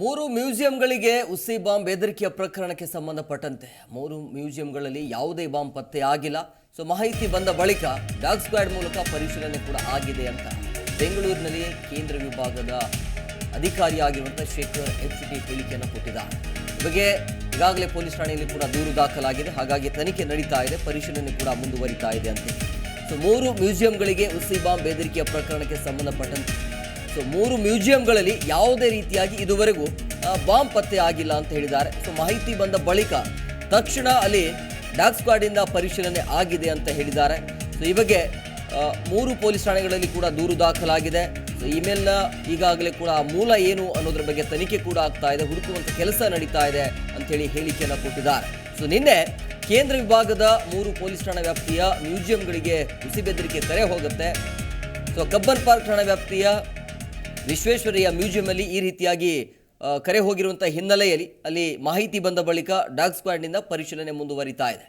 ಮೂರು ಮ್ಯೂಸಿಯಂಗಳಿಗೆ ಉಸಿ ಬಾಂಬ್ ಬೆದರಿಕೆಯ ಪ್ರಕರಣಕ್ಕೆ ಸಂಬಂಧಪಟ್ಟಂತೆ ಮೂರು ಮ್ಯೂಸಿಯಂಗಳಲ್ಲಿ ಯಾವುದೇ ಬಾಂಬ್ ಪತ್ತೆ ಆಗಿಲ್ಲ. ಸೊ ಮಾಹಿತಿ ಬಂದ ಬಳಿಕ ಡಾಗ್ ಸ್ಕ್ವಾಡ್ ಮೂಲಕ ಪರಿಶೀಲನೆ ಕೂಡ ಆಗಿದೆ ಅಂತ ಬೆಂಗಳೂರಿನಲ್ಲಿ ಕೇಂದ್ರ ವಿಭಾಗದ ಅಧಿಕಾರಿಯಾಗಿರುವಂಥ ಶೇಖರ್ ಎಚ್ ಡಿ ಹೇಳಿಕೆಯನ್ನು ಕೊಟ್ಟಿದ್ದಾರೆ. ಬಗ್ಗೆ ಈಗಾಗಲೇ ಪೊಲೀಸ್ ಠಾಣೆಯಲ್ಲಿ ಕೂಡ ದೂರು ದಾಖಲಾಗಿದೆ. ಹಾಗಾಗಿ ತನಿಖೆ ನಡೀತಾ ಇದೆ. ಪರಿಶೀಲನೆ ಕೂಡ ಮುಂದುವರಿತಾ ಇದೆ ಅಂತ. ಸೊ ಮೂರು ಮ್ಯೂಸಿಯಂಗಳಿಗೆ ಉಸಿ ಬಾಂಬ್ ಬೆದರಿಕೆಯ ಪ್ರಕರಣಕ್ಕೆ ಸಂಬಂಧಪಟ್ಟಂತೆ ಸೊ ಮೂರು ಮ್ಯೂಸಿಯಂಗಳಲ್ಲಿ ಯಾವುದೇ ರೀತಿಯಾಗಿ ಇದುವರೆಗೂ ಬಾಂಬ್ ಪತ್ತೆ ಆಗಿಲ್ಲ ಅಂತ ಹೇಳಿದ್ದಾರೆ. ಸೊ ಮಾಹಿತಿ ಬಂದ ಬಳಿಕ ತಕ್ಷಣ ಅಲ್ಲಿ ಡಾಗ್ ಸ್ಕ್ವಾಡಿಂದ ಪರಿಶೀಲನೆ ಆಗಿದೆ ಅಂತ ಹೇಳಿದ್ದಾರೆ. ಸೊ ಈ ಬಗ್ಗೆ ಮೂರು ಪೊಲೀಸ್ ಠಾಣೆಗಳಲ್ಲಿ ಕೂಡ ದೂರು ದಾಖಲಾಗಿದೆ. ಸೊ ಇಮೇಲ್ನ ಈಗಾಗಲೇ ಕೂಡ ಮೂಲ ಏನು ಅನ್ನೋದ್ರ ಬಗ್ಗೆ ತನಿಖೆ ಕೂಡ ಆಗ್ತಾ ಇದೆ. ಹುಡುಕುವಂತ ಕೆಲಸ ನಡೀತಾ ಇದೆ ಅಂತೇಳಿ ಹೇಳಿಕೆಯನ್ನು ಕೊಟ್ಟಿದ್ದಾರೆ. ಸೊ ನಿನ್ನೆ ಕೇಂದ್ರ ವಿಭಾಗದ ಮೂರು ಪೊಲೀಸ್ ಠಾಣೆ ವ್ಯಾಪ್ತಿಯ ಮ್ಯೂಸಿಯಂಗಳಿಗೆ ಹುಸಿ ಬೆದರಿಕೆ ಕರೆ ಹೋಗುತ್ತೆ. ಸೊ ಕಬ್ಬನ್ ಪಾರ್ಕ್ ಠಾಣೆ ವ್ಯಾಪ್ತಿಯ ವಿಶ್ವೇಶ್ವರಯ್ಯ ಮ್ಯೂಸಿಯಂನಲ್ಲಿ ಈ ರೀತಿಯಾಗಿ ಕರೆ ಹೋಗಿರುವಂಥ ಹಿನ್ನೆಲೆಯಲ್ಲಿ ಅಲ್ಲಿ ಮಾಹಿತಿ ಬಂದ ಬಳಿಕ ಡಾಗ್ ಸ್ಕ್ವಾಡ್ನಿಂದ ಪರಿಶೀಲನೆ ಮುಂದುವರಿತಾ ಇದೆ.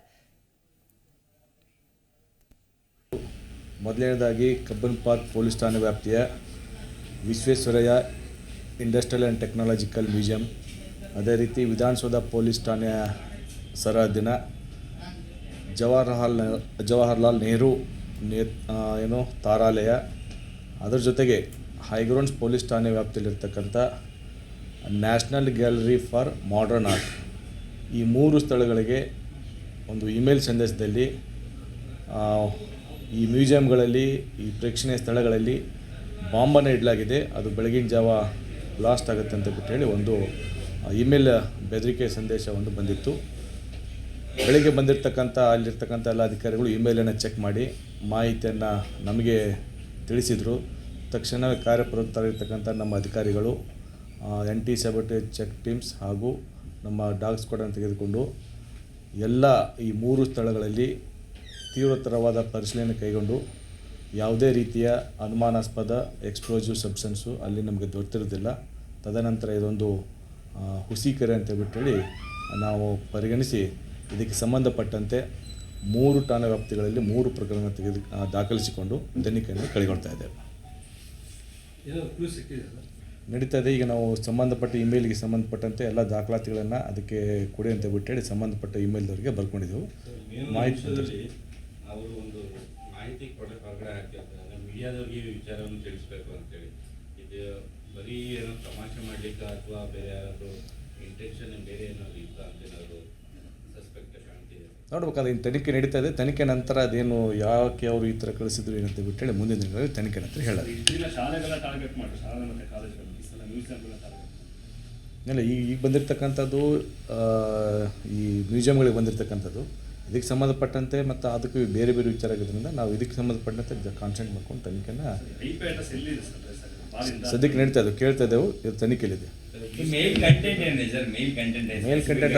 ಮೊದಲನೇದಾಗಿ ಕಬ್ಬನ್ ಪಾರ್ಕ್ ಪೊಲೀಸ್ ಠಾಣೆ ವ್ಯಾಪ್ತಿಯ Visvesvaraya industrial and technological museum. ಅದೇ ರೀತಿ ವಿಧಾನಸೌಧ ಪೊಲೀಸ್ ಠಾಣೆಯ ಸರಹದ್ದಿನ ಜವಾಹರ್ಲಾಲ್ ಜವಾಹರ್ಲಾಲ್ ನೆಹರು ಏನು, ತಾರಾಲಯ. ಅದರ ಜೊತೆಗೆ ಹೈಗ್ರೌಂಡ್ಸ್ ಪೊಲೀಸ್ ಠಾಣೆ ವ್ಯಾಪ್ತಿಯಲ್ಲಿರ್ತಕ್ಕಂಥ National Gallery for Modern Art ಈ ಮೂರು ಸ್ಥಳಗಳಿಗೆ ಒಂದು ಇಮೇಲ್ ಸಂದೇಶದಲ್ಲಿ ಈ ಮ್ಯೂಸಿಯಂಗಳಲ್ಲಿ ಈ ಪ್ರೇಕ್ಷಣೀಯ ಸ್ಥಳಗಳಲ್ಲಿ ಬಾಂಬನ್ನು ಇಡಲಾಗಿದೆ. ಅದು ಬೆಳಗಿನ ಜಾವ ಬ್ಲಾಸ್ಟ್ ಆಗುತ್ತೆ ಅಂತ ಬಿಟ್ಟು ಹೇಳಿ ಒಂದು ಇಮೇಲ್ ಬೆದರಿಕೆ ಸಂದೇಶ ಒಂದು ಬಂದಿತ್ತು. ಬೆಳಗ್ಗೆ ಬಂದಿರತಕ್ಕಂಥ, ಅಲ್ಲಿರ್ತಕ್ಕಂಥ ಎಲ್ಲ ಅಧಿಕಾರಿಗಳು ಇಮೇಲನ್ನು ಚೆಕ್ ಮಾಡಿ ಮಾಹಿತಿಯನ್ನು ನಮಗೆ ತಿಳಿಸಿದರು. ತಕ್ಷಣ ಕಾರ್ಯಪ್ರವೃತ್ತರಾಗಿರ್ತಕ್ಕಂಥ ನಮ್ಮ ಅಧಿಕಾರಿಗಳು N T sabotage check teams ಹಾಗೂ ನಮ್ಮ ಡಾಗ್ ಸ್ಕ್ವಾಡನ್ನು ತೆಗೆದುಕೊಂಡು ಎಲ್ಲ ಈ ಮೂರು ಸ್ಥಳಗಳಲ್ಲಿ ತೀವ್ರತರವಾದ ಪರಿಶೀಲನೆ ಕೈಗೊಂಡು ಯಾವುದೇ ರೀತಿಯ ಅನುಮಾನಾಸ್ಪದ ಎಕ್ಸ್ಪ್ಲೋಸಿವ್ ಸಬ್ಸ್ಟೆನ್ಸು ಅಲ್ಲಿ ನಮಗೆ ದೊರೆತಿರೋದಿಲ್ಲ. ತದನಂತರ ಇದೊಂದು ಹುಸಿ ಕೆರೆ ಅಂತ ಬಿಟ್ಟೇಳಿ ನಾವು ಪರಿಗಣಿಸಿ ಇದಕ್ಕೆ ಸಂಬಂಧಪಟ್ಟಂತೆ ಮೂರು ಠಾಣಾ ವ್ಯಾಪ್ತಿಗಳಲ್ಲಿ ಮೂರು ಪ್ರಕರಣ ತೆಗೆದು ದಾಖಲಿಸಿಕೊಂಡು ತನಿಖೆಯನ್ನು ಕೈಗೊಳ್ತಾ ಇದ್ದೇವೆ. ಏನೋ ಕ್ಲೂ ಸಿಕ್ಕಿದೆ ಸರ್ ನಡೀತಾ ಇದೆ. ಈಗ ನಾವು ಸಂಬಂಧಪಟ್ಟ ಇಮೇಲ್ಗೆ ಸಂಬಂಧಪಟ್ಟಂತೆ ಎಲ್ಲ ದಾಖಲಾತಿಗಳನ್ನು ಅದಕ್ಕೆ ಕೊಡಿ ಅಂತ ಬಿಟ್ಟೇಳಿ ಸಂಬಂಧಪಟ್ಟ ಇಮೇಲ್ದವರಿಗೆ ಬರ್ಕೊಂಡಿದ್ದೆವು. ಮಾಹಿತಿ ಅವರು ಒಂದು ಮಾಹಿತಿ ಕೊಡ ಹೊರಗಡೆ ಹಾಕಿರ್ತಾರೆ ಮೀಡಿಯಾದವ್ರಿಗೆ ವಿಚಾರವನ್ನು ತಿಳಿಸ್ಬೇಕು ಅಂತೇಳಿ. ಇದು ಬರೀ ಏನೋ ತಮಾಷೆ ಮಾಡ್ಲಿಕ್ಕೆ ಅಥವಾ ಬೇರೆ ಯಾರಾದರೂ ಇಂಟೆನ್ಷನ್ ಬೇರೆ ಏನಾದ್ರು ಇತ್ತ ಅಂತ ಏನಾದ್ರು ಸಸ್ಪೆಕ್ಟ್ ನೋಡ್ಬೇಕಾದ್ರೆ ಇನ್ನು ತನಿಖೆ ನಡೀತಾ ಇದೆ. ತನಿಖೆ ನಂತರ ಅದೇನು ಯಾಕೆ ಅವರು ಈ ಥರ ಕಳಿಸಿದ್ರು ಏನಂತ ಬಿಟ್ಟೇಳಿ ಮುಂದಿನ ದಿನಗಳಲ್ಲಿ ತನಿಖೆ ನಂತರ ಹೇಳೋದು. ಟಾರ್ಗೆಟ್ ಇಲ್ಲ ಈಗ ಈಗ ಬಂದಿರತಕ್ಕಂಥದ್ದು ಆ, ಈ ಮ್ಯೂಸಿಯಂಗಳಿಗೆ ಬಂದಿರತಕ್ಕಂಥದ್ದು ಇದಕ್ಕೆ ಸಂಬಂಧಪಟ್ಟಂತೆ ಮತ್ತು ಅದಕ್ಕೂ ಬೇರೆ ಬೇರೆ ವಿಚಾರ ಆಗಿದ್ದರಿಂದ ನಾವು ಇದಕ್ಕೆ ಸಂಬಂಧಪಟ್ಟಂತೆ ಕಾನ್ಸಂಟ್ ಮಾಡ್ಕೊಂಡು ತನಿಖೆನ ಐ ಎಲ್ಲಿದೆ ಸರ್ ಸರ್ ಬಾಲಿಂದ? ಸದ್ಯಕ್ಕೆ ನಡೀತಾ ಇದ್ದವು ಕೇಳ್ತಾ ಇದ್ದೆವು ಇದು ತನಿಖೆಯಲ್ಲಿದೆ. ಮೇಲ್ ಕಂಟೆಂಟ್ ಮೇಲ್ ಕಂಟೆಂಟ್